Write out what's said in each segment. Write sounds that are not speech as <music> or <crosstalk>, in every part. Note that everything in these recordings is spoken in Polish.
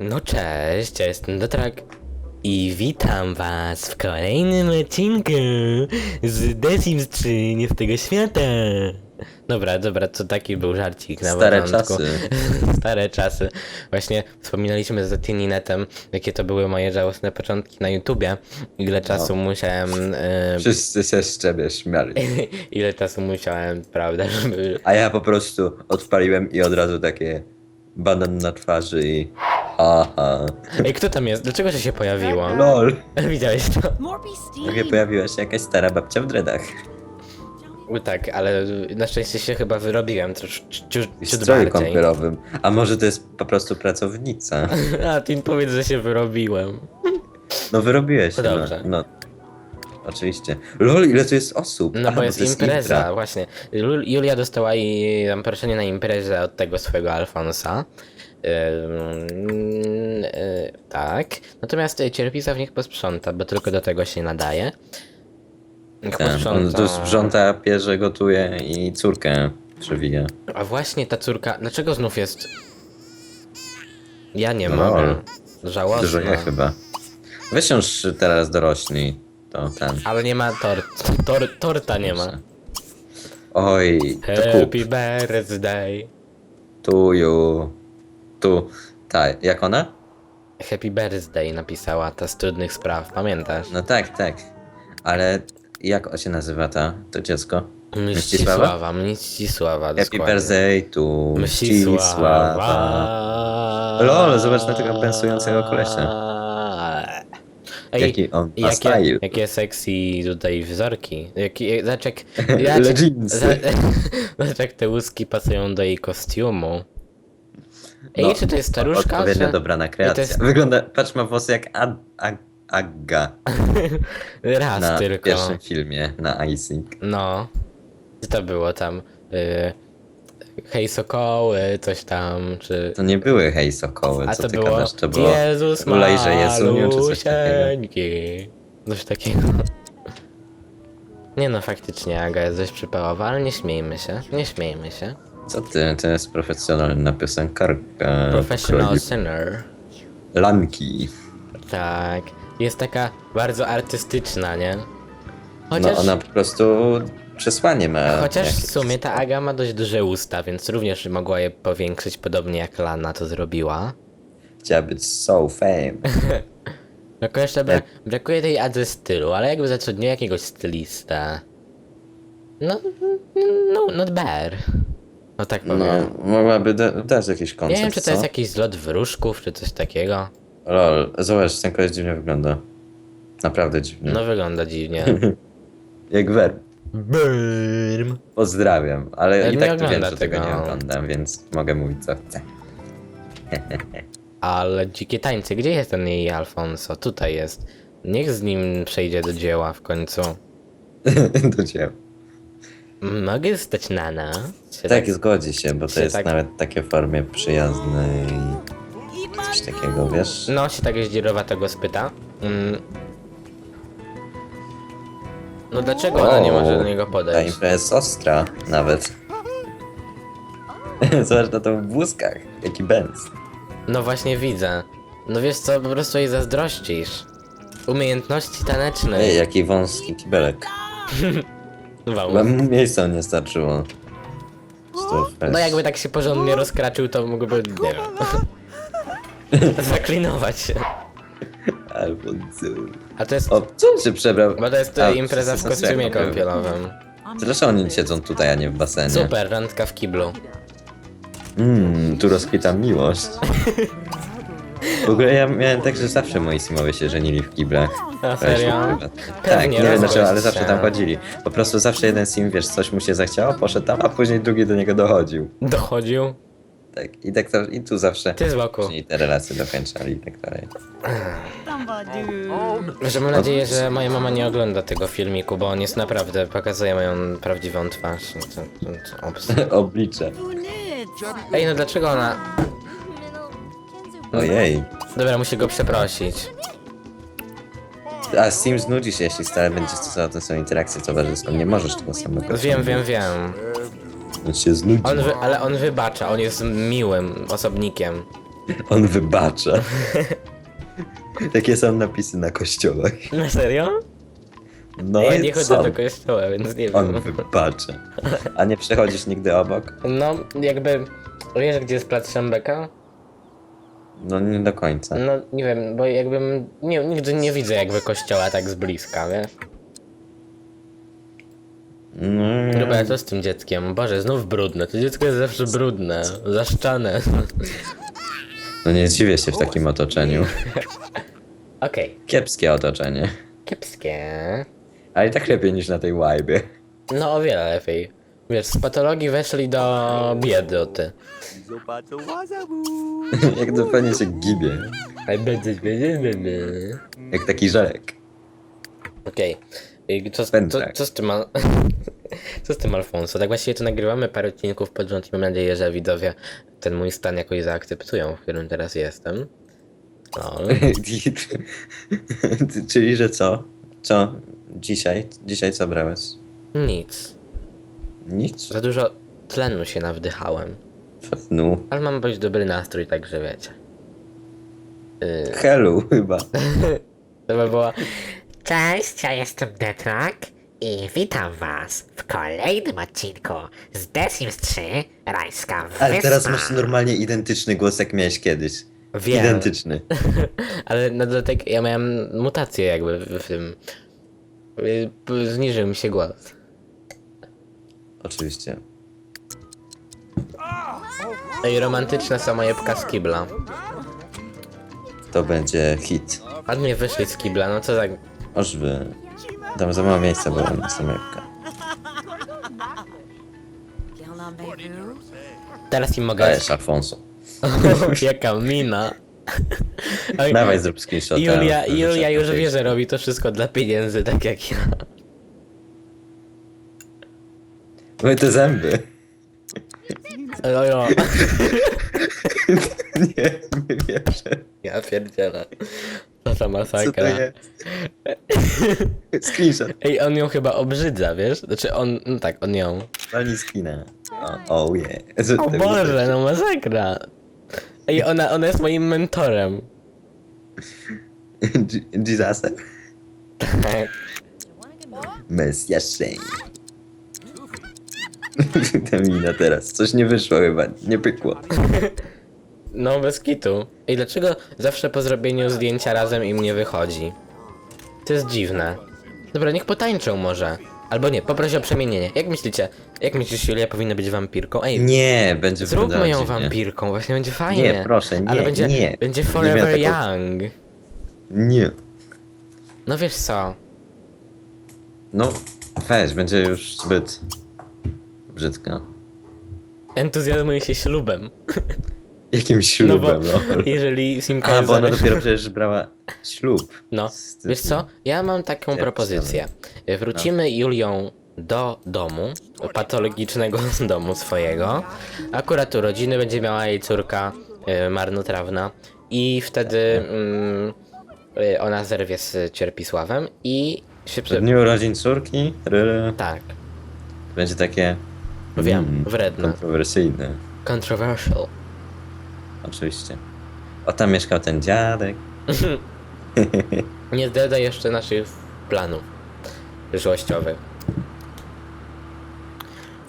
No cześć, ja jestem Dotrak i witam was w kolejnym odcinku z The Sims 3 nie z tego świata. Dobra, dobra, to taki był żarcik na Stare początku. czasy. <laughs> Stare czasy. Właśnie wspominaliśmy z Tininetem, jakie to były moje żałosne początki na YouTubie. Ile czasu musiałem... E, Wszyscy się z ciebie śmiali. <laughs> ile czasu musiałem, prawda, żeby... A ja po prostu odpaliłem i od razu takie banan na twarzy i haha. Ej, kto tam jest? Dlaczego się pojawiło? LOL. <laughs> Widziałeś to? Steve. Nagle pojawiła się jakaś stara babcia w dreadach. U, Tak, ale na szczęście się chyba wyrobiłem trosz, ciut, W ciut stroju bardziej. kąpielowym. A może to jest po prostu pracownica? <laughs> A, ty powiedz, że się wyrobiłem. No wyrobiłeś się, no. dobrze. no. Oczywiście. LOL, ile tu jest osób? No bo jest to impreza, impra. właśnie. Julia dostała i zaproszenie na imprezę od tego swojego Alfonsa. Ym, y, tak. Natomiast cierpica w nich posprząta, bo tylko do tego się nadaje. Niech Tak, on tu sprząta, pierze, gotuje i córkę przewija. A właśnie ta córka, dlaczego znów jest... Ja nie No. mogę. Żałosne. Dużo ja chyba. Weź już teraz dorośli. To ten. Ale nie ma tort. Tor, torta nie ma. Oj, to kup. Happy birthday. Tu, ju. Tu. Ta, jak ona? Happy birthday napisała ta z trudnych spraw, pamiętasz? No tak, tak. Ale jak się nazywa ta, to dziecko? Mścisława, Mścisława, Happy dokładnie. birthday tu Mścisława. Lol, zobacz na tego pensującego kolesia. Ej, Jaki on ma jakie, style. jakie sexy tutaj wzorki. Jaki, zobacz jak, <laughs> <laughs> zobacz jak te łuski pasują do jej kostiumu. Ej, No, czy to jest staruszka? Odpowiednio czy... dobrana kreacja. jest- Wygląda, patrz, ma włosy jak Ag Ag Agga <laughs> Raz na tylko. pierwszym filmie, na Icing. No. Co to było tam? Y... Hej Sokoły, coś tam, czy... To nie były hej sokoły, A co to ty było gadasz? To było Jezus Ulejże Jezuniu, czy coś takiego. malusieńki. Coś takiego. Nie no, faktycznie Aga jest dość przypałowa, ale nie śmiejmy się, nie śmiejmy się. Co ty? To jest profesjonalna piosenkarka. Professional królik. singer. Lanki. Tak. Jest taka bardzo artystyczna, nie? Chociaż, No ona po prostu przesłanie ma. chociaż w jakieś. sumie ta Aga ma dość duże usta, więc również mogła je powiększyć, podobnie jak Lana to zrobiła. Chciała być so fame. <laughs> Tylko jeszcze bra- brakuje tej Adze stylu, ale jakby zatrudnił jakiegoś stylista. No, no, not bad. No tak powiem. No, mogłaby da dać jakiś koncept, Nie wiem, czy to co? jest jakiś zlot wróżków, czy coś takiego. Lol, zobacz, ten koleś dziwnie wygląda. Naprawdę dziwnie. No wygląda dziwnie. <laughs> Jak werb. Burm. Pozdrawiam, ale Ja i nie tak to wiem, że tego tego. nie oglądam, więc mogę mówić co chcę. Ale dzikie tańce, gdzie jest ten jej Alfonso? Tutaj jest. Niech z nim przejdzie do dzieła w końcu. <laughs> Do ciebie. Mogę stać nana? Czy Tak, zgodzi się, bo to się jest tak- nawet takie w formie przyjaznej. Coś takiego, wiesz? No, się tak zdzierowatego spyta. Mm. No dlaczego ona nie może do niego Ta podejść? impreza jest ostra, nawet. <laughs> Zobacz na to w błyskach, jaki Benz. No właśnie widzę. No wiesz co, po prostu jej zazdrościsz. Umiejętności tanecznej. Ej, jaki wąski kibelek. <laughs> Wow. Chyba mu miejsca nie starczyło. Stop, No jakby tak się porządnie rozkraczył, to mógłby, nie wiem, <laughs> zaklinować się. Albo? A to jest, O, co on się przebrał? bo to jest A, e, impreza w wszyscy są kostiumie kąpielowym. Zresztą oni siedzą tutaj, a nie w basenie. Super, randka w kiblu. Mmm, tu rozkwita miłość. W ogóle ja miałem tak, że zawsze moi simowie się żenili w kiblach. A serio? Tak, Pewnie, nie wiem dlaczego, ale rozgość zawsze się. tam chodzili. Po prostu zawsze jeden sim, wiesz, coś mu się zachciało, poszedł tam, a później drugi do niego dochodził. Dochodził? Tak, i tak i tu zawsze Ty z boku. później te relacje dokończali i tak dalej. Że mam nadzieję, że moja mama nie ogląda tego filmiku, bo on jest naprawdę, pokazuje moją prawdziwą twarz. To- to- to Ops. <laughs> Oblicze. Ej, no dlaczego ona... Ojej. Dobra, muszę go przeprosić. A Sim znudzi się, jeśli stale będzie stosował tę samą interakcję towarzyską. Nie możesz tego samego. Wiem, wiem, wiem. On się znudzi. On wy, ale on wybacza, on jest miłym osobnikiem. On wybacza. <laughs> Takie są napisy na kościołach. Na serio? No ja i nie co? do kościoła, więc nie wiem. On wybacza. <laughs> A nie przechodzisz nigdy obok? No, jakby... Wiesz, gdzie jest plac Szambeka? No nie do końca. No, nie wiem, bo jakbym... Nie, nigdy nie widzę jakby kościoła tak z bliska, wiesz? No, Dobra, co z tym dzieckiem? Boże, znów brudne. To dziecko jest zawsze brudne, zaszczane. no nie dziwię się w takim otoczeniu. <laughs> Okej, Kiepskie otoczenie. kiepskie. Ale i tak lepiej niż na tej łajbie. No, o wiele lepiej. Wiesz, z patologii weszli do biedroty. <laughs> Jak to pewnie się gibie. Jak taki żelek. Okej. I Co, co, co z tym Al... <laughs> Co z tym Alfonso? Tak właściwie to nagrywamy parę odcinków pod rząd i mam nadzieję, że widzowie ten mój stan jakoś zaakceptują, w którym teraz jestem. No. <laughs> Czyli, że co? Co? Dzisiaj? Dzisiaj co brałeś? Nic. Nic? Za dużo tlenu się nawdychałem. No. Ale mam dość dobry nastrój, także wiecie. Yy, Helu chyba. <laughs> to by było... Cześć, ja jestem Detrak i witam was w kolejnym odcinku z The Sims 3 Rajska Wyspa. Ale teraz masz normalnie identyczny głos jak miałeś kiedyś. Wiem. Identyczny. <laughs> Ale na dodatek ja miałem mutację jakby w, tym. Zniżył mi się głos. Oczywiście. Ej, romantyczna samojebka z kibla. To będzie hit. Ładnie wyszli z kibla, no co za... Oż wy. Tam za mało miejsca było na samewkę. Teraz im mogę... Dajesz Alfonso. <laughs> Jaka mina. <laughs> Oj, Dawaj zrób screenshot. Julia, Julia już wie, że robi to wszystko dla pieniędzy, tak jak ja. Moje te zęby. Ojo, <laughs> Nie, nie wierzę. ja pierdzielę. To za Co to masakra. jest? <laughs> Screenshot. Ej, on ją chyba obrzydza, wiesz? Znaczy on, no tak, on ją. Pani skina. O, oh yeah. Co O Boże, no masakra. Ej, ona, ona jest moim mentorem. <laughs> Jesusem? Mesjasz Shane. <laughs> Ta mina teraz. Coś nie wyszło chyba. Nie pykło. No, bez kitu. Ej, dlaczego zawsze po zrobieniu zdjęcia razem im nie wychodzi? To jest dziwne. Dobra, niech potańczą może. Albo nie, poprosi o przemienienie. Jak myślicie? Jak myślisz, Julia powinna być wampirką? Ej, Nie, będzie zróbmy wyglądała ją dziwnie. wampirką, właśnie będzie fajnie. Nie, proszę, nie, Ale będzie, nie. będzie Nie forever taką- young. Nie. No wiesz co? No, weź, będzie już zbyt brzydko. Entuzjazmuje się ślubem. <laughs> Jakim No ślubem, bo no. jeżeli Simka A, jest bo ona dopiero przecież brała ślub. No, Z wiesz co? Ja mam taką propozycję. Wrócimy Julią do domu, patologicznego <laughs> domu swojego. Akurat urodziny będzie miała jej córka y, marnotrawna i wtedy mm, y, ona zerwie z Cierpisławem i się W dniu urodzin córki ryry, Tak, będzie takie wiem, mm, wredne. kontrowersyjne. Controversial. Oczywiście. O, tam mieszkał ten dziadek. <laughs> Nie zdradza jeszcze naszych planów przyszłościowych.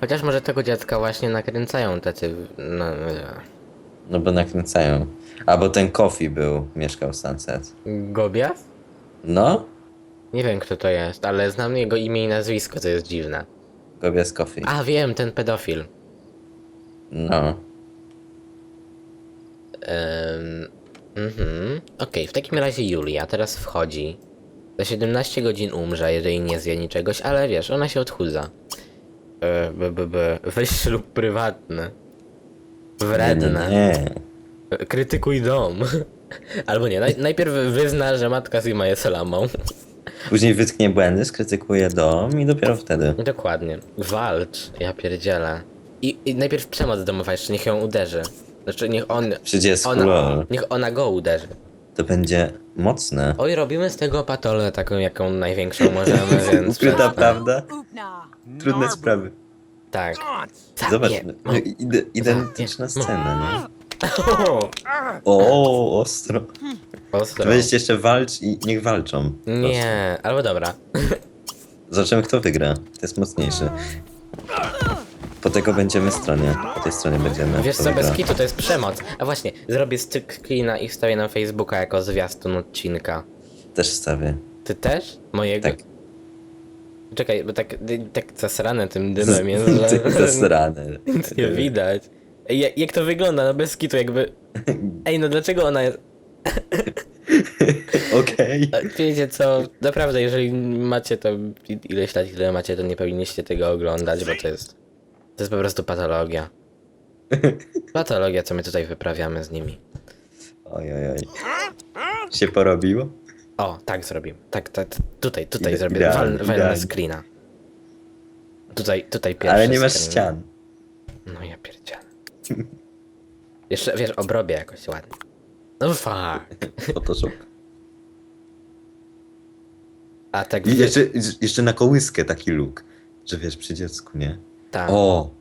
Chociaż może tego dziadka właśnie nakręcają tacy... No, No bo nakręcają. A bo ten Kofi był, mieszkał w Sunset. Gobias? No? Nie wiem kto to jest, ale znam jego imię i nazwisko, co jest dziwne. Gobias Kofi. A wiem, ten pedofil. No. Ehm, mhm. Okej, w takim razie Julia teraz wchodzi. Za 17 godzin umrze, jeżeli nie zje niczegoś, ale wiesz, ona się odchudza. E, b, b, b. Weź ślub prywatny. Wredne. Nie, Krytykuj dom. Albo nie, naj, najpierw wyzna, że matka Zima jest lamą. Później wytknie błędy, skrytykuje dom i dopiero wtedy. Dokładnie. Walcz, ja pierdzielę. I, I najpierw przemoc domowa, jeszcze niech ją uderzy. Znaczy niech on... Przy dziecku, Ona, niech ona go uderzy. To będzie mocne. Oj, robimy z tego patolę taką, jaką największą możemy, <laughs> więc... Ukryta przestań. prawda? Trudne sprawy. Tak. Zobacz, Zabie- no, ide, identyczna scena, nie? <laughs> O, ostro. Ostro. Weźcie jeszcze walcz i niech walczą. Nie, albo dobra. <laughs> Zobaczymy kto wygra. To jest mocniejszy. Po tego będziemy stronie. Po tej stronie będziemy. Wiesz co, bez kitu to jest przemoc. A właśnie, zrobię styk screena i wstawię na Facebooka jako zwiastun odcinka. Też wstawię. Ty też? Mojego? Tak. Czekaj, bo tak, tak zasrane tym dymem jest, <laughs> że Ty zasrane. nic <laughs> nie widać. Ej, Jak, jak to wygląda? No bez kitu jakby... <laughs> Ej, no dlaczego ona jest... Okej. Wiecie co, naprawdę, jeżeli macie to ileś lat, ile macie, to nie powinniście tego oglądać, bo to jest... To jest po prostu patologia. <laughs> Patologia, co my tutaj wyprawiamy z nimi. Oj, oj, oj. Się porobiło? O, tak zrobimy. Tak, tak, tutaj, tutaj Ide- zrobię. idealnie, Wal, walnę screena. Tutaj, tutaj pierwszy Ale nie masz screen. ścian. No ja pierdzielę. <laughs> Jeszcze, wiesz, obrobię jakoś ładnie. No fuck. <laughs> Photoshop. A tak I jeszcze, jeszcze na kołyskę taki look. Że wiesz, przy dziecku, nie? Tam. O,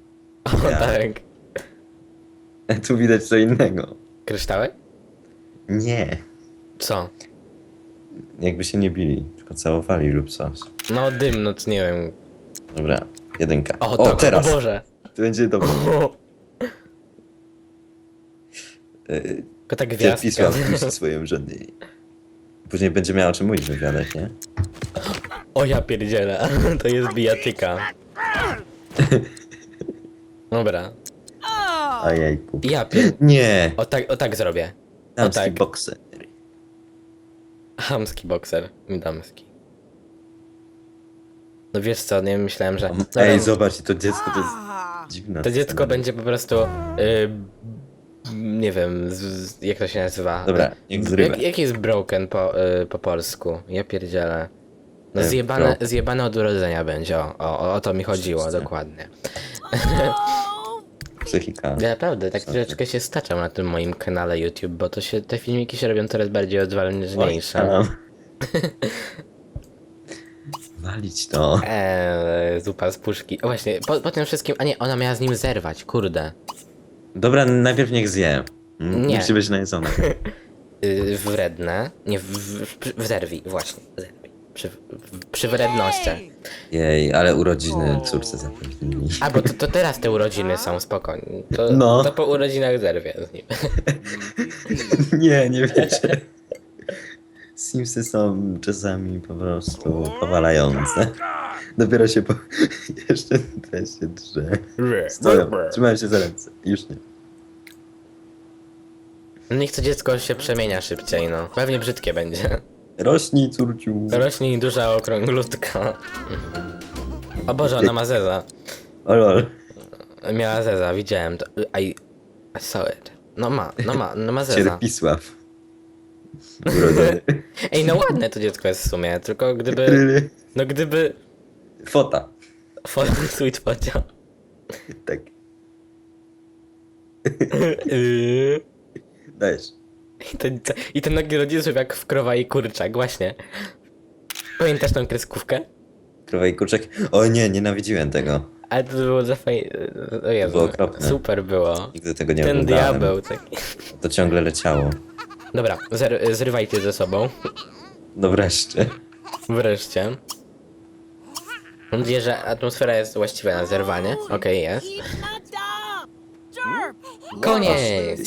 O! tak. <laughs> Tu widać co innego. Kryształek? Nie. Co? Jakby się nie bili, tylko całowali lub coś. No dym, no to nie wiem. Dobra, jedynka. O, O, tak, teraz! o Boże. To będzie dobre. <laughs> O, Yy, tylko tak Gwiazdka. gwiazdka. puści swoje urzędy. Później będzie miała o czym mówić w wywiadach, nie? O ja pierdzielę, <laughs> to jest bijatyka. <laughs> Dobra. Ojejku. Ja pier... Nie! O tak, o tak zrobię. Damski tak. bokser. Hamski bokser. Damski. No wiesz co, nie myślałem, że... No, Ej, zobacz, to dziecko to jest dziwne. To dziecko będzie po prostu... Y, nie wiem, z, z, jak to się nazywa. Dobra, niech zrywa. Jak, jak jest broken po, y, po polsku? Ja pierdzielę. No E, zjebane, broken. zjebane od urodzenia będzie, o, o, o to mi chodziło, Oczywiście. dokładnie. <laughs> Psychika. Ja naprawdę, tak troszeczkę się staczam na tym moim kanale YouTube, bo to się, te filmiki się robią coraz bardziej odważniejsze. Tam. <laughs> Walić to. Eee, zupa z puszki. O właśnie, po, po tym wszystkim, a nie, ona miała z nim zerwać, kurde. Dobra, najpierw niech zje. Mm, Nie. Musi być najedzona. <laughs> Yy, wredne, nie, w, w, w zerwij, właśnie, zerwij. Przy, przy wrednościach. Jej, ale urodziny córce zapewnili. A, bo to, to teraz te urodziny są, spokojnie. To, No. to po urodzinach zerwię z nim. <laughs> Nie, nie wiecie. Simsy są czasami po prostu powalające. Dopiero się po... <laughs> Jeszcze też się drze. Stoją, trzymają się za ręce. Już nie. Niech to dziecko się przemienia szybciej, no. Pewnie brzydkie będzie. Rośnij, córciu. Rośnie duża okrąglutka. O Boże, ona ma zeza. O lol. Miała zeza, widziałem to. I, I saw it. No ma, no ma, no ma zeza. Cierpisław. Urodzony. <laughs> Ej, no ładne to dziecko jest w sumie, tylko gdyby, no gdyby Fota. Fo- <laughs> Sweet podział. Tak. Yy. <laughs> Dajesz. I ten, I ten nogi rodziców jak w krowa i kurczak, właśnie. Pamiętasz tą kreskówkę? Krowa i kurczak. O nie, nienawidziłem tego. Ale to było za fajne. O Jezu, było okropne. super było. Nigdy tego nie Ten oglądałem. diabeł taki. To ciągle leciało. Dobra, zer- zrywajcie ze sobą. No wreszcie. Wreszcie. Mam nadzieję, że atmosfera jest właściwa na zerwanie. Okej, jest. Koniec!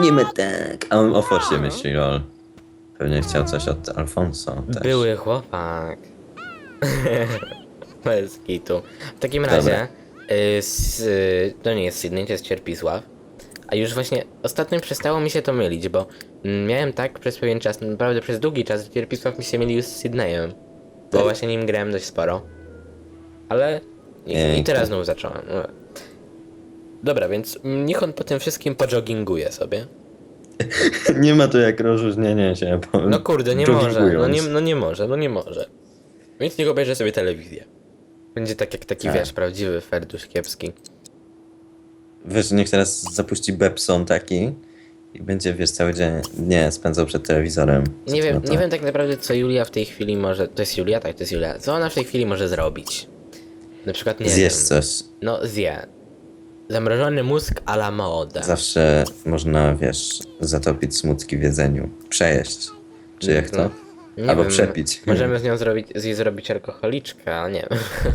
Nie my tak. A on o Forsie myśli, lol. Pewnie chciał coś od Alfonso też. Były chłopak. <laughs> Bez kitu. W takim razie, y, s, y, to nie jest Sydney, to jest Cierpisław. A już właśnie ostatnio przestało mi się to mylić, bo mm, miałem tak przez pewien czas, naprawdę przez długi czas, że Cierpisław mi się mylił z Sydneyem. Bo Tak. właśnie nim grałem dość sporo. Ale i, i teraz to- znów zacząłem. No. Dobra, więc niech on po tym wszystkim pojogginguje sobie. <laughs> Nie ma to jak rozróżnienie się. No kurde, nie może. No nie, no nie może, no nie może. Więc niech obejrzy sobie telewizję. Będzie tak jak taki, Tak. wiesz, prawdziwy ferdusz kiepski. Wiesz, niech teraz zapuści Bepson taki i będzie, wiesz, cały dzień nie spędzał przed telewizorem. Nie wiem, to? nie wiem tak naprawdę, co Julia w tej chwili może... To jest Julia? Tak, to jest Julia. Co ona w tej chwili może zrobić? Na przykład, nie Zjesz wiem. coś. No, zje. Zamrożony mózg a la mode. Zawsze można, wiesz, zatopić smutki w jedzeniu. Przejeść. Czy jak to? No, Nie Albo wiem, przepić. <laughs> Możemy z nią zrobić, z niej zrobić alkoholiczkę, ale nie wiem. <laughs>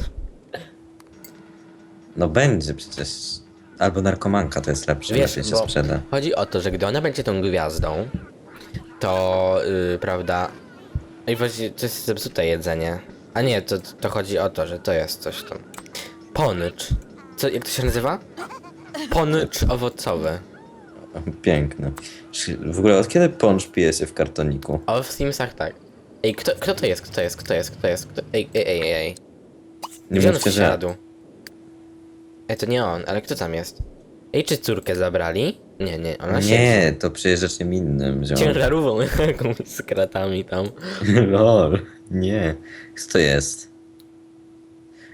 No będzie przecież. Albo narkomanka to jest lepsze, Wiesz, lepiej się bo sprzeda. chodzi o to, że gdy ona będzie tą gwiazdą, to yy, prawda. I właściwie to jest zepsute jedzenie. A nie, to, to chodzi o to, że to jest coś tam. Ponycz. Co, jak to się nazywa? Ponycz owocowy. Piękne. W ogóle od kiedy poncz pije się w kartoniku? A w Simsach tak. Ej, kto, kto to jest? Kto to jest? Kto to jest? Kto to jest? Kto... Ej, ej, ej, ej, ej. Nie Gdzie on mówcie, że... wsiadł? Ej, to nie on, ale kto tam jest? Ej, czy córkę zabrali? Nie, nie, ona siedzi. Nie, to przyjeżdża czym innym. Wziął. Ciężarówką <laughs> jakąś z kratami tam. <laughs> Lol. Nie. Kto to jest?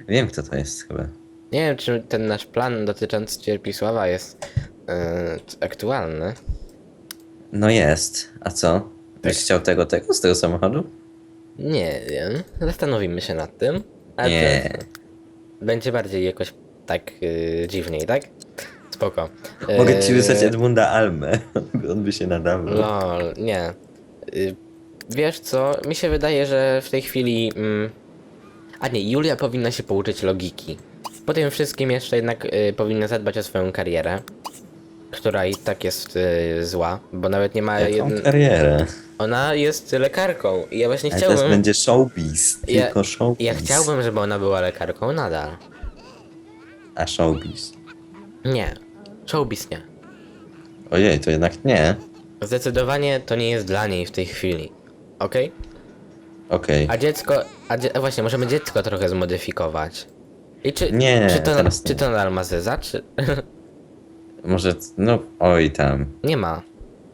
Wiem kto to jest chyba. Nie wiem, czy ten nasz plan dotyczący Cierpisława jest yy, aktualny. No jest. A co? Byś Tak. chciał tego, tego z tego samochodu? Nie wiem, zastanowimy się nad tym. Ale Nie. będzie bardziej jakoś tak yy, dziwniej, tak? Spoko. Mogę ci Yy, wysłać Edmunda Almę. <laughs> On by się nadawał. Lol, nie. Wiesz co, mi się wydaje, że w tej chwili... Mm, a nie, Julia powinna się pouczyć logiki. Po tym wszystkim jeszcze jednak y, powinna zadbać o swoją karierę. Która i tak jest y, zła, bo nawet nie ma... Jaką Jedn... karierę? Ona jest lekarką i ja właśnie Ale teraz chciałbym... będzie showbiz. Ja, Tylko showbiz. ja chciałbym, żeby ona była lekarką nadal. A showbiz. Nie. Showbiz nie. Ojej, to jednak nie. Zdecydowanie to nie jest dla niej w tej chwili. Okej? Okej. A dziecko, a dzie a właśnie, możemy dziecko trochę zmodyfikować. I czy, Nie, czy, to, teraz czy nie. to ma zeza, czy... <laughs> Może, no, oj tam. nie ma.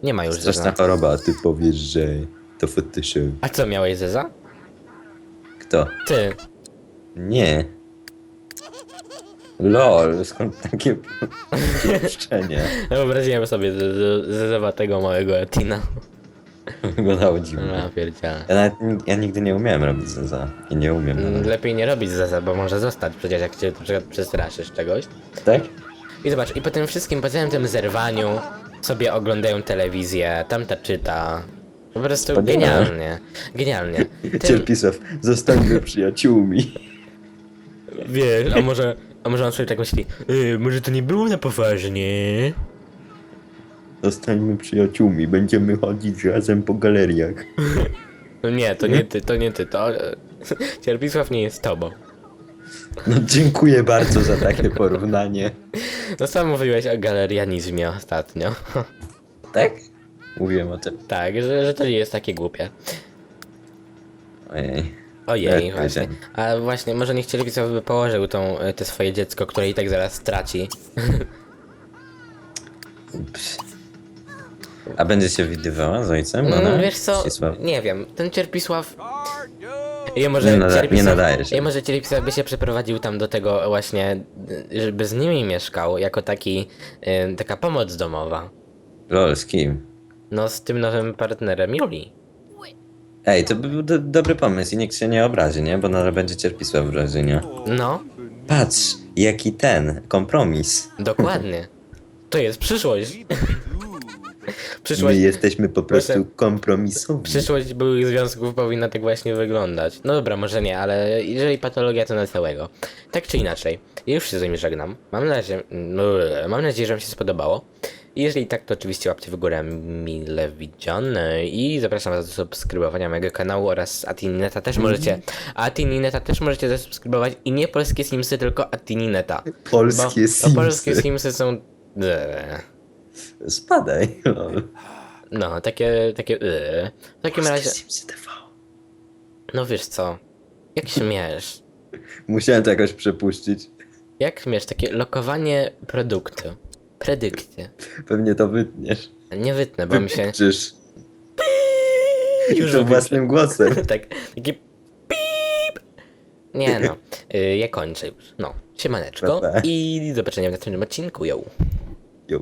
Nie ma już Straszna zeza. choroba, a ty powiesz, że to Photoshop. A co, miałeś zeza? Kto? Ty. Nie. Lol, skąd takie <laughs> pieszczenie? <laughs> Wyobraziłem sobie zezowatego małego Etina. <laughs> Wyglądało dziwnie. No, pierdziele. Ja, nawet, ja nigdy nie umiałem robić zeza. I nie umiem Mm, nawet. Lepiej nie robić zeza, bo może zostać przecież jak cię na przykład przestraszysz czegoś. Tak? I zobacz, i po tym wszystkim, po całym tym zerwaniu sobie oglądają telewizję, tamta czyta. Po prostu Wspaniale. genialnie. Genialnie. <laughs> Tym, Cierpisław, zostańmy przyjaciółmi. Wiesz, a może, a może on sobie tak myśli, może to nie było na poważnie? Zostańmy przyjaciółmi, będziemy chodzić razem po galeriach. No nie, to nie ty, to nie ty, to... Cierpisław <laughs> nie jest tobą. No dziękuję bardzo za takie porównanie. No sam mówiłeś o galerianizmie ostatnio. Tak? Mówiłem o tym. tak, że, że to nie jest takie głupie. Ojej. Ojej, Tak, właśnie. A właśnie, może niech Cierpisław by położył tą, te swoje dziecko, które i tak zaraz straci. Ps. A będzie się widywała z ojcem? Mm, Ona? wiesz co, Ścisław? nie wiem, ten Cierpisław... Ja może, Nie nada- nie Cierpisław, nadaje się. Ja może Cierpisław by się przeprowadził tam do tego właśnie, y, żeby z nimi mieszkał, jako taki, y, taka pomoc domowa. Lol, z kim? No z tym nowym partnerem Julii. Ej, to by był do, dobry pomysł i nikt się nie obrazi, nie? Bo nadal będzie Cierpisław w razie, nie? No, Patrz, jaki ten, kompromis. dokładnie. To jest przyszłość. <laughs> My przyszłość, jesteśmy po prostu Proszę. kompromisowi. przyszłość byłych związków powinna tak właśnie wyglądać. No dobra, może nie, ale jeżeli patologia, to na całego. Tak czy inaczej, ja już się z nimi żegnam. Mam nadzieję, no, mam nadzieję, że wam się spodobało. Jeżeli tak, to oczywiście łapcie w górę mile widziane i zapraszam was do subskrybowania mojego kanału oraz Atinineta też możecie. Atinineta też możecie zasubskrybować i nie polskie Simsy, tylko Atinineta. Polskie Simsy. polskie Simsy są... Eee. Spadaj, lol. No, takie, takie... eee. W takim razie... Simsy TV. No wiesz co, jak śmiesz? Musiałem to jakoś przepuścić. Jak śmiesz? Takie lokowanie produktu. Predykcje. Pewnie to wytniesz. Nie wytnę, bo mi się... I Już to własnym głosem. <laughs> tak, taki pip. Nie no, y, ja kończę już. No, siemaneczko Pa, pa. i do zobaczenia w następnym odcinku, yo. Jo.